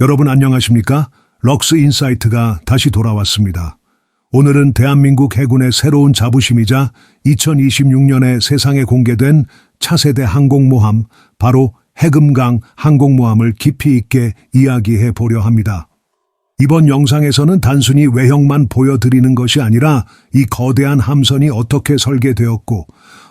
여러분 안녕하십니까? 럭스 인사이트가 다시 돌아왔습니다. 오늘은 대한민국 해군의 새로운 자부심이자 2026년에 세상에 공개된 차세대 항공모함, 바로 해금강 항공모함을 깊이 있게 이야기해 보려 합니다. 이번 영상에서는 단순히 외형만 보여드리는 것이 아니라 이 거대한 함선이 어떻게 설계되었고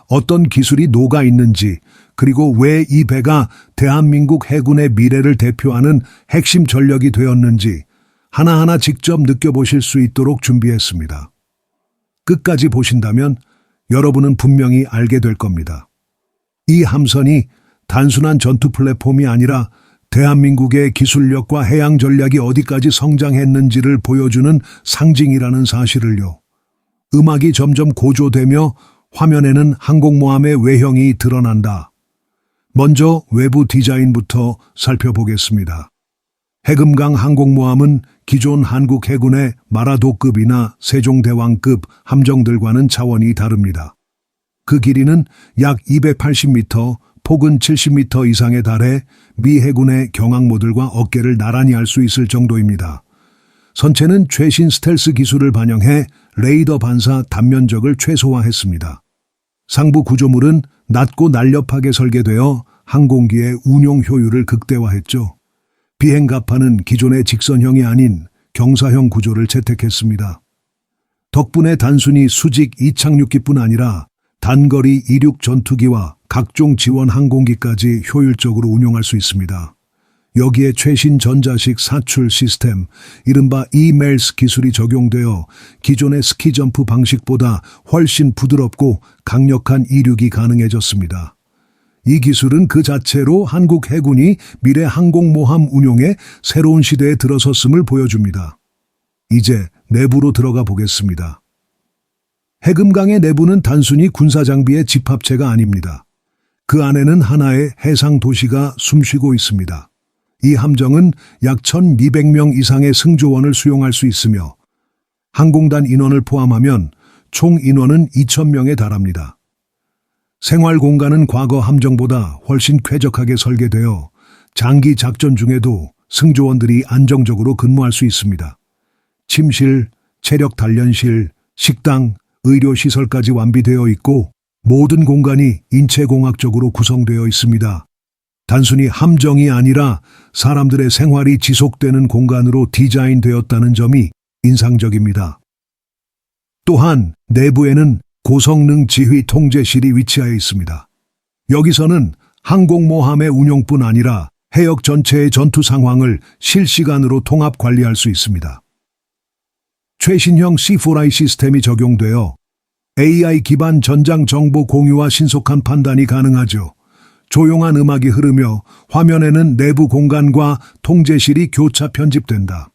어떤 기술이 녹아 있는지 그리고 왜 이 배가 대한민국 해군의 미래를 대표하는 핵심 전력이 되었는지 하나하나 직접 느껴보실 수 있도록 준비했습니다. 끝까지 보신다면 여러분은 분명히 알게 될 겁니다. 이 함선이 단순한 전투 플랫폼이 아니라 대한민국의 기술력과 해양 전략이 어디까지 성장했는지를 보여주는 상징이라는 사실을요. 음악이 점점 고조되며 화면에는 항공모함의 외형이 드러난다. 먼저 외부 디자인부터 살펴보겠습니다. 해금강 항공모함은 기존 한국 해군의 마라도급이나 세종대왕급 함정들과는 차원이 다릅니다. 그 길이는 약 280m, 폭은 70m 이상에 달해 미 해군의 경항모들과 어깨를 나란히 할 수 있을 정도입니다. 선체는 최신 스텔스 기술을 반영해 레이더 반사 단면적을 최소화했습니다. 상부 구조물은 낮고 날렵하게 설계되어 항공기의 운용 효율을 극대화했죠. 비행갑판은 기존의 직선형이 아닌 경사형 구조를 채택했습니다. 덕분에 단순히 수직 이착륙기뿐 아니라 단거리 이륙 전투기와 각종 지원 항공기까지 효율적으로 운용할 수 있습니다. 여기에 최신 전자식 사출 시스템, 이른바 이멜스 기술이 적용되어 기존의 스키점프 방식보다 훨씬 부드럽고 강력한 이륙이 가능해졌습니다. 이 기술은 그 자체로 한국 해군이 미래 항공모함 운용에 새로운 시대에 들어섰음을 보여줍니다. 이제 내부로 들어가 보겠습니다. 해금강의 내부는 단순히 군사장비의 집합체가 아닙니다. 그 안에는 하나의 해상 도시가 숨쉬고 있습니다. 이 함정은 약 1200명 이상의 승조원을 수용할 수 있으며 항공단 인원을 포함하면 총 인원은 2000명에 달합니다. 생활 공간은 과거 함정보다 훨씬 쾌적하게 설계되어 장기 작전 중에도 승조원들이 안정적으로 근무할 수 있습니다. 침실, 체력 단련실, 식당, 의료시설까지 완비되어 있고 모든 공간이 인체공학적으로 구성되어 있습니다. 단순히 함정이 아니라 사람들의 생활이 지속되는 공간으로 디자인되었다는 점이 인상적입니다. 또한 내부에는 고성능 지휘 통제실이 위치하여 있습니다. 여기서는 항공모함의 운용뿐 아니라 해역 전체의 전투 상황을 실시간으로 통합 관리할 수 있습니다. 최신형 C4I 시스템이 적용되어 AI 기반 전장 정보 공유와 신속한 판단이 가능하죠. 조용한 음악이 흐르며 화면에는 내부 공간과 통제실이 교차 편집된다.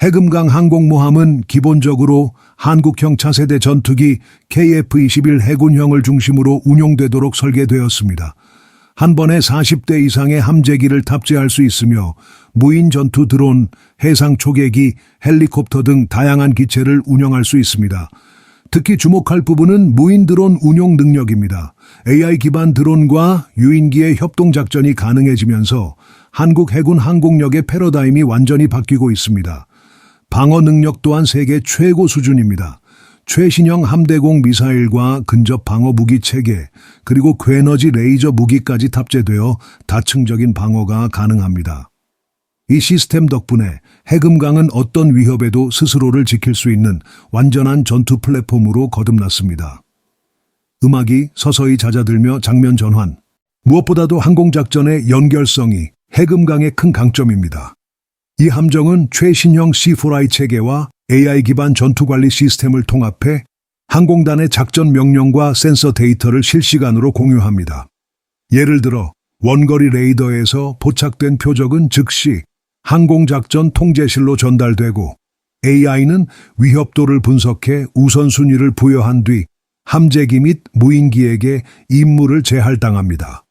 해금강 항공모함은 기본적으로 한국형 차세대 전투기 KF-21 해군형을 중심으로 운용되도록 설계되었습니다. 한 번에 40대 이상의 함재기를 탑재할 수 있으며 무인 전투 드론, 해상 초계기, 헬리콥터 등 다양한 기체를 운영할 수 있습니다. 특히 주목할 부분은 무인 드론 운용 능력입니다. AI 기반 드론과 유인기의 협동 작전이 가능해지면서 한국 해군 항공력의 패러다임이 완전히 바뀌고 있습니다. 방어 능력 또한 세계 최고 수준입니다. 최신형 함대공 미사일과 근접 방어 무기 체계, 그리고 괴너지 레이저 무기까지 탑재되어 다층적인 방어가 가능합니다. 이 시스템 덕분에 해금강은 어떤 위협에도 스스로를 지킬 수 있는 완전한 전투 플랫폼으로 거듭났습니다. 음악이 서서히 잦아들며 장면 전환. 무엇보다도 항공작전의 연결성이 해금강의 큰 강점입니다. 이 함정은 최신형 C4I 체계와 AI 기반 전투관리 시스템을 통합해 항공단의 작전 명령과 센서 데이터를 실시간으로 공유합니다. 예를 들어 원거리 레이더에서 포착된 표적은 즉시 항공작전 통제실로 전달되고 AI는 위협도를 분석해 우선순위를 부여한 뒤 함재기 및 무인기에게 임무를 재할당합니다.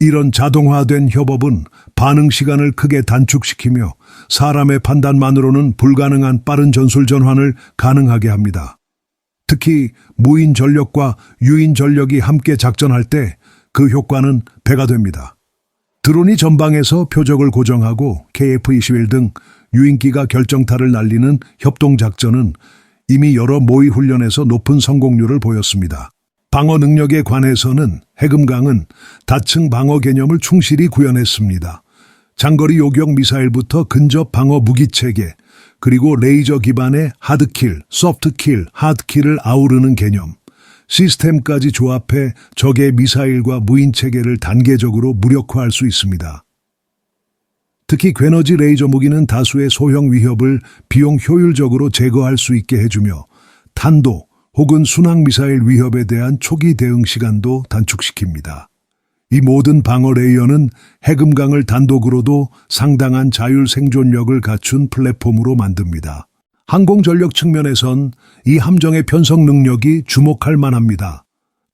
이런 자동화된 협업은 반응 시간을 크게 단축시키며 사람의 판단만으로는 불가능한 빠른 전술 전환을 가능하게 합니다. 특히 무인 전력과 유인 전력이 함께 작전할 때 그 효과는 배가 됩니다. 드론이 전방에서 표적을 고정하고 KF-21 등 유인기가 결정타를 날리는 협동작전은 이미 여러 모의 훈련에서 높은 성공률을 보였습니다. 방어 능력에 관해서는 해금강은 다층 방어 개념을 충실히 구현했습니다. 장거리 요격 미사일부터 근접 방어 무기 체계, 그리고 레이저 기반의 하드킬, 소프트킬, 하드킬을 아우르는 개념, 시스템까지 조합해 적의 미사일과 무인 체계를 단계적으로 무력화할 수 있습니다. 특히 괴너지 레이저 무기는 다수의 소형 위협을 비용 효율적으로 제거할 수 있게 해주며 탄도 혹은 순항 미사일 위협에 대한 초기 대응 시간도 단축시킵니다. 이 모든 방어 레이어는 해금강을 단독으로도 상당한 자율 생존력을 갖춘 플랫폼으로 만듭니다. 항공전력 측면에선 이 함정의 편성 능력이 주목할 만합니다.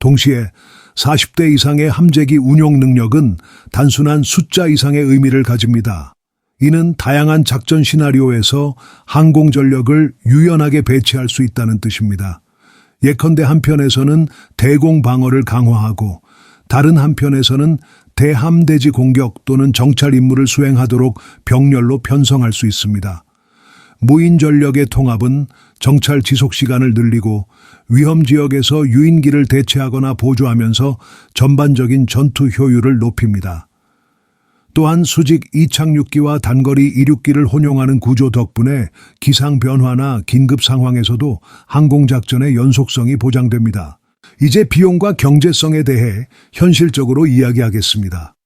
동시에 40대 이상의 함재기 운용 능력은 단순한 숫자 이상의 의미를 가집니다. 이는 다양한 작전 시나리오에서 항공전력을 유연하게 배치할 수 있다는 뜻입니다. 예컨대 한편에서는 대공 방어를 강화하고 다른 한편에서는 대함대지 공격 또는 정찰 임무를 수행하도록 병렬로 편성할 수 있습니다. 무인 전력의 통합은 정찰 지속 시간을 늘리고 위험 지역에서 유인기를 대체하거나 보조하면서 전반적인 전투 효율을 높입니다. 또한 수직 이착륙기와 단거리 이륙기를 혼용하는 구조 덕분에 기상 변화나 긴급 상황에서도 항공작전의 연속성이 보장됩니다. 이제 비용과 경제성에 대해 현실적으로 이야기하겠습니다.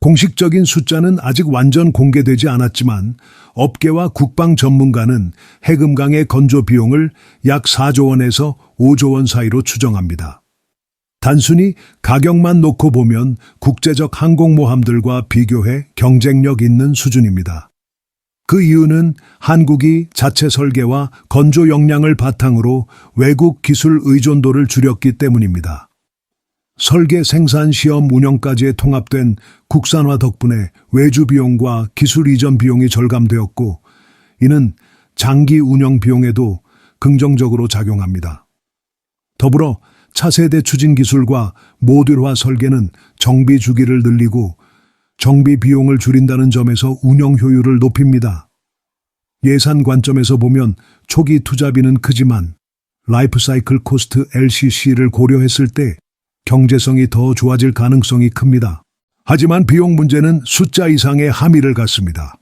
공식적인 숫자는 아직 완전 공개되지 않았지만 업계와 국방 전문가는 해금강의 건조 비용을 약 4조 원에서 5조 원 사이로 추정합니다. 단순히 가격만 놓고 보면 국제적 항공모함들과 비교해 경쟁력 있는 수준입니다. 그 이유는 한국이 자체 설계와 건조 역량을 바탕으로 외국 기술 의존도를 줄였기 때문입니다. 설계, 생산, 시험, 운영까지의 통합된 국산화 덕분에 외주 비용과 기술 이전 비용이 절감되었고, 이는 장기 운영 비용에도 긍정적으로 작용합니다. 더불어 차세대 추진 기술과 모듈화 설계는 정비 주기를 늘리고 정비 비용을 줄인다는 점에서 운영 효율을 높입니다. 예산 관점에서 보면 초기 투자비는 크지만 라이프 사이클 코스트 LCC를 고려했을 때 경제성이 더 좋아질 가능성이 큽니다. 하지만 비용 문제는 숫자 이상의 함의를 갖습니다.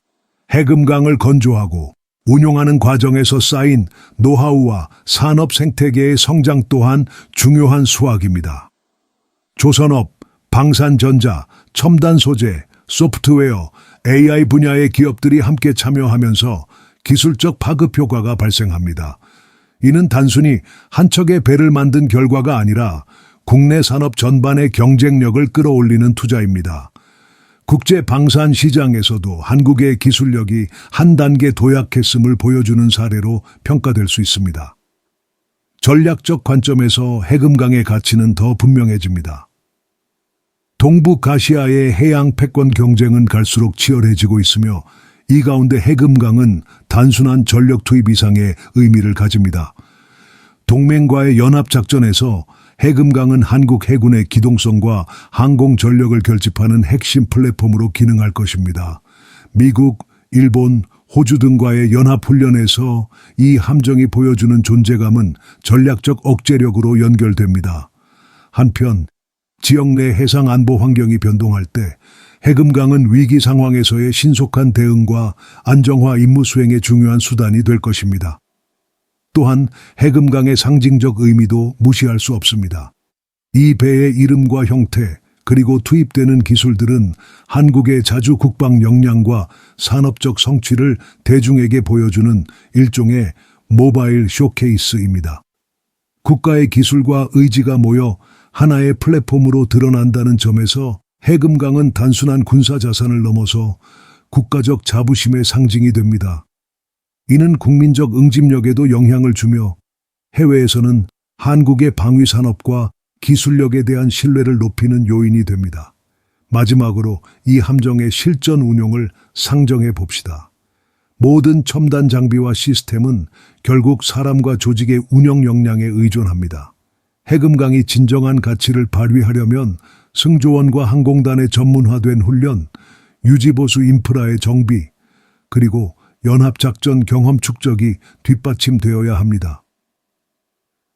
해금강을 건조하고 운용하는 과정에서 쌓인 노하우와 산업 생태계의 성장 또한 중요한 수확입니다. 조선업, 방산전자, 첨단 소재, 소프트웨어, AI 분야의 기업들이 함께 참여하면서 기술적 파급 효과가 발생합니다. 이는 단순히 한 척의 배를 만든 결과가 아니라 국내 산업 전반의 경쟁력을 끌어올리는 투자입니다. 국제 방산 시장에서도 한국의 기술력이 한 단계 도약했음을 보여주는 사례로 평가될 수 있습니다. 전략적 관점에서 해금강의 가치는 더 분명해집니다. 동북아시아의 해양 패권 경쟁은 갈수록 치열해지고 있으며 이 가운데 해금강은 단순한 전력 투입 이상의 의미를 가집니다. 동맹과의 연합작전에서 해금강은 한국 해군의 기동성과 항공 전력을 결집하는 핵심 플랫폼으로 기능할 것입니다. 미국, 일본, 호주 등과의 연합훈련에서 이 함정이 보여주는 존재감은 전략적 억제력으로 연결됩니다. 한편 지역 내 해상 안보 환경이 변동할 때 해금강은 위기 상황에서의 신속한 대응과 안정화 임무 수행의 중요한 수단이 될 것입니다. 또한 해금강의 상징적 의미도 무시할 수 없습니다. 이 배의 이름과 형태, 그리고 투입되는 기술들은 한국의 자주 국방 역량과 산업적 성취를 대중에게 보여주는 일종의 모바일 쇼케이스입니다. 국가의 기술과 의지가 모여 하나의 플랫폼으로 드러난다는 점에서 해금강은 단순한 군사 자산을 넘어서 국가적 자부심의 상징이 됩니다. 이는 국민적 응집력에도 영향을 주며 해외에서는 한국의 방위 산업과 기술력에 대한 신뢰를 높이는 요인이 됩니다. 마지막으로 이 함정의 실전 운용을 상정해 봅시다. 모든 첨단 장비와 시스템은 결국 사람과 조직의 운영 역량에 의존합니다. 해금강이 진정한 가치를 발휘하려면 승조원과 항공단의 전문화된 훈련, 유지보수 인프라의 정비, 그리고 연합작전 경험 축적이 뒷받침되어야 합니다.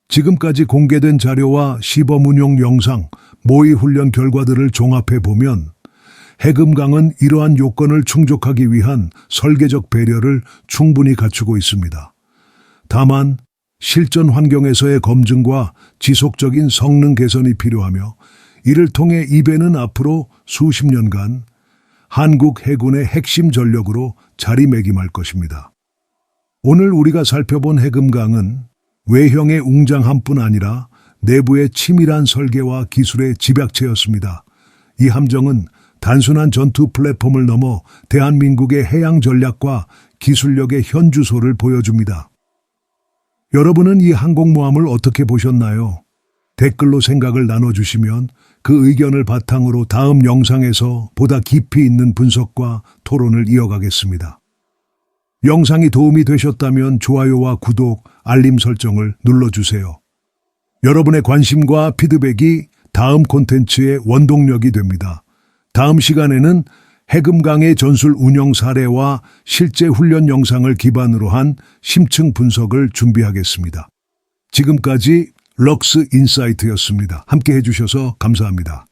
지금까지 공개된 자료와 시범 운용 영상, 모의 훈련 결과들을 종합해 보면 해금강은 이러한 요건을 충족하기 위한 설계적 배려를 충분히 갖추고 있습니다. 다만 실전 환경에서의 검증과 지속적인 성능 개선이 필요하며 이를 통해 이 배는 앞으로 수십 년간 한국 해군의 핵심 전력으로 자리매김할 것입니다. 오늘 우리가 살펴본 해금강은 외형의 웅장함뿐 아니라 내부의 치밀한 설계와 기술의 집약체였습니다. 이 함정은 단순한 전투 플랫폼을 넘어 대한민국의 해양 전략과 기술력의 현주소를 보여줍니다. 여러분은 이 항공모함을 어떻게 보셨나요? 댓글로 생각을 나눠주시면 그 의견을 바탕으로 다음 영상에서 보다 깊이 있는 분석과 토론을 이어가겠습니다. 영상이 도움이 되셨다면 좋아요와 구독, 알림 설정을 눌러주세요. 여러분의 관심과 피드백이 다음 콘텐츠의 원동력이 됩니다. 다음 시간에는 해금강의 전술 운영 사례와 실제 훈련 영상을 기반으로 한 심층 분석을 준비하겠습니다. 지금까지 럭스 인사이트였습니다. 함께 해주셔서 감사합니다.